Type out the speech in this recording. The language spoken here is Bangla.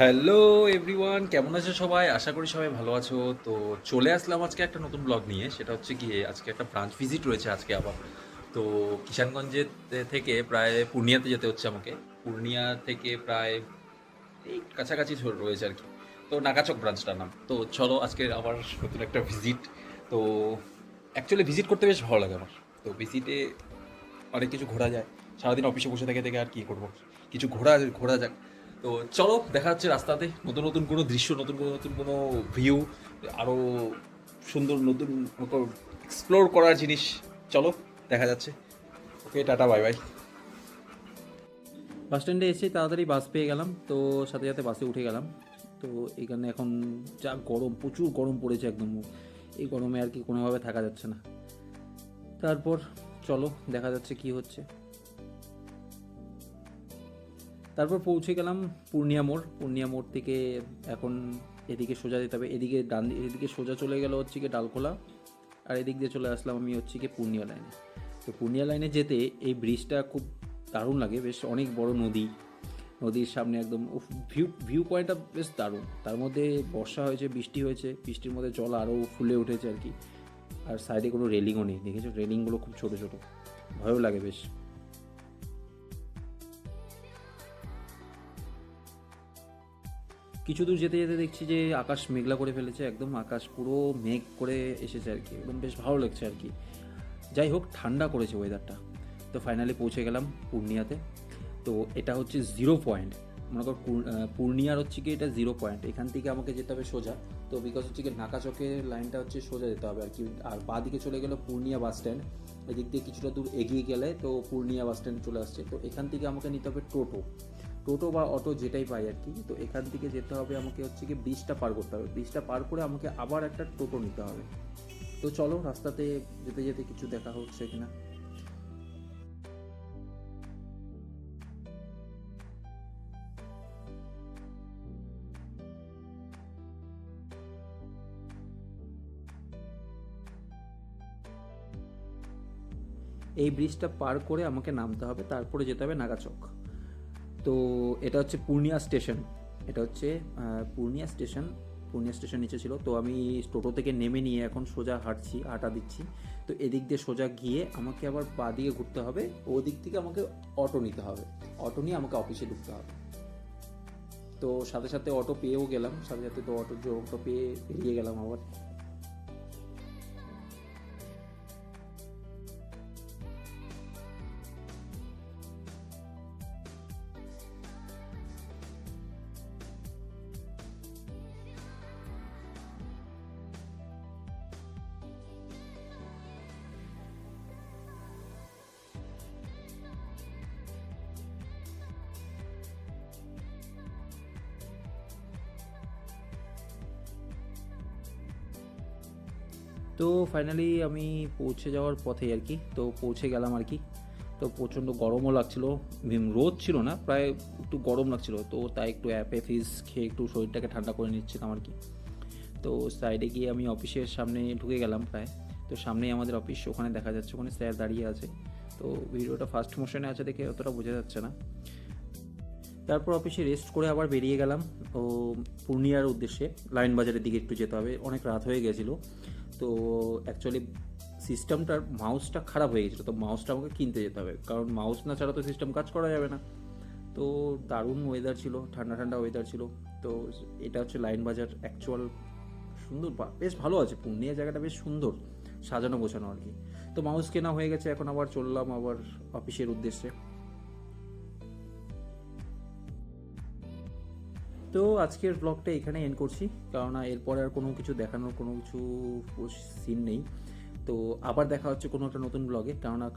হ্যালো এভরিওয়ান কেমন আছো সবাই? আশা করি সবাই ভালো আছো। তো চলে আসলাম আজকে একটা নতুন ব্লগ নিয়ে। সেটা হচ্ছে কি আজকে একটা ব্রাঞ্চ ভিজিট রয়েছে আজকে আবার। তো কিষানগঞ্জের থেকে প্রায় পূর্ণিয়াতে যেতে হচ্ছে আমাকে। পূর্ণিয়া থেকে প্রায় এই কাছাকাছি রয়েছে আর কি। তো নাগাচক ব্রাঞ্চটার নাম। তো চলো আজকে আবার নতুন একটা ভিজিট তো অ্যাকচুয়ালি ভিজিট করতে বেশ ভালো লাগে আমার। তো ভিজিটে অনেক কিছু ঘোরা যায়। সারাদিন অফিসে বসে থেকে থেকে আর কি করব? কিছু ঘোরা ঘোরা যাক। তো চলো, দেখা যাচ্ছে রাস্তাতে নতুন নতুন কোনো দৃশ্য, নতুন কোনো নতুন কোনো ভিউ আরও সুন্দর নতুন এক্সপ্লোর করার জিনিস। চলো, দেখা যাচ্ছে। Okay, tata bye bye bus স্ট্যান্ডে এসে তাড়াতাড়ি বাস পেয়ে গেলাম, তো সাথে সাথে বাসে উঠে গেলাম। তো এখানে এখন যা গরম, প্রচুর গরম পড়েছে একদম। এই গরমে আর কি কোনোভাবে থাকা যাচ্ছে না। তারপর চলো, দেখা যাচ্ছে কি হচ্ছে। তারপর পৌঁছে গেলাম পূর্ণিয়া মোড়। পূর্ণিয়া মোড় থেকে এখন এদিকে সোজা যেতে হবে। এদিকে ডান এদিকে সোজা চলে গেল হচ্ছে কি ডালখোলা। আর এদিক দিয়ে চলে আসলাম আমি হচ্ছে কি পূর্ণিয়া লাইনে। তো পূর্ণিয়া লাইনে যেতে এই ব্রিজটা খুব দারুণ লাগে। বেশ অনেক বড় নদী। নদীর সামনে একদম ভিউ ভিউ পয়েন্টটা বেশ দারুণ। তার মধ্যে বর্ষা হয়েছে, বৃষ্টি হয়েছে। বৃষ্টির মধ্যে জল আরও ফুলে উঠেছে আর কি। আর সাইডে কোনো রেলিংও নেই। দেখেছ? রেলিংগুলো খুব ছোটো ছোটো। ভয়ও লাগে বেশ। কিছু দূর যেতে যেতে দেখছি যে আকাশ মেঘলা করে ফেলেছে, একদম আকাশ পুরো মেঘ করে এসেছে আর কি। একদম বেশ ভালো লাগছে আর কি। যাই হোক, ঠান্ডা করেছে ওয়েদারটা তো ফাইনালি পৌঁছে গেলাম পূর্ণিয়াতে। তো এটা হচ্ছে জিরো পয়েন্ট মনে কর পূর- পূর্ণিয়ার হচ্ছে কি এটা জিরো পয়েন্ট এখান থেকে আমাকে যেতে হবে সোজা। তো বিকজ হচ্ছে কি নাকা চকের লাইনটা হচ্ছে সোজা যেতে হবে আর কি। আর বাঁ দিকে চলে গেল পূর্ণিয়া বাস স্ট্যান্ড এদিক দিয়ে কিছুটা দূর এগিয়ে গেলে তো পূর্ণিয়া বাস স্ট্যান্ড চলে আসছে। তো এখান থেকে আমাকে নিতে হবে টোটো। টোটো বা অটো যেটাই পাই আর কি, তো এখান থেকে যেতে হবে আমাকে হচ্ছে কি ব্রিজটা পার করতে হবে। ব্রিজটা পার করে আমাকে আবার একটা টোটো নিতে হবে। তো চলো রাস্তাতে যেতে যেতে কিছু দেখা হচ্ছে কিনা। এই ব্রিজটা পার করে আমাকে নামতে হবে, তারপরে যেতে হবে নাগাচক। তো এটা হচ্ছে পূর্ণিয়া স্টেশন। এটা হচ্ছে পূর্ণিয়া স্টেশন। পূর্ণিয়া স্টেশন নিচে ছিল। তো আমি টোটো থেকে নেমে নিয়ে এখন সোজা হাঁটছি হাঁটা দিচ্ছি। তো এদিক দিয়ে সোজা গিয়ে আমাকে আবার পা দিয়ে ঘুরতে হবে। ওদিক থেকে আমাকে অটো নিতে হবে। অটো নিয়ে আমাকে অফিসে ঢুকতে হবে। তো সাথে সাথে অটো পেয়েও গেলাম। সাথে সাথে তো অটো যে অটো পেয়ে বেরিয়ে গেলাম আবার। তো ফাইনালি আমি পৌঁছে যাওয়ার পথে আর কি, তো পৌঁছে গেলাম আর কি। তো প্রচণ্ড গরমও লাগছিল রোদ ছিল না, প্রায় একটু গরম লাগছিল, তো তাই একটু অ্যাপে ফিস খেয়ে একটু শরীরটাকে ঠান্ডা করে নিচ্ছিলাম আর কি। তো সাইডে গিয়ে আমি অফিসের সামনে ঢুকে গেলাম প্রায়, তো সামনেই আমাদের অফিস ওখানে দেখা যাচ্ছে ওখানে স্যার দাঁড়িয়ে আছে। তো ভিডিওটা ফার্স্ট মোশনে আছে দেখে অতটা বোঝা যাচ্ছে না। তারপর অফিসে রেস্ট করে আবার বেরিয়ে গেলাম। ও পূর্ণিয়ার উদ্দেশ্যে লাইন বাজারের দিকে একটু যেতে হবে, অনেক রাত হয়ে গেছিল। তো অ্যাকচুয়ালি সিস্টেমটার মাউসটা খারাপ হয়ে গেছিল, তো মাউসটা আমাকে কিনতে যেতে হবে। কারণ মাউস না ছাড়া তো সিস্টেম কাজ করা যাবে না। তো দারুণ ওয়েদার ছিল, ঠান্ডা ঠান্ডা ওয়েদার ছিল। তো এটা হচ্ছে লাইন বাজার অ্যাকচুয়াল সুন্দর বেশ ভালো আছে পূর্ণিয়া জায়গাটা বেশ সুন্দর, সাজানো গোছানো আর কি। তো মাউস কেনা হয়ে গেছে, এখন আবার চললাম আবার অফিসের উদ্দেশ্যে। তো আজকের ব্লগটা এখানে এন্ড করছি, কেননা এরপরে আর কোনো কিছু দেখানোর কোনো কিছু সিন নেই। তো আবার দেখা হচ্ছে কোনো একটা নতুন ব্লগে কেননা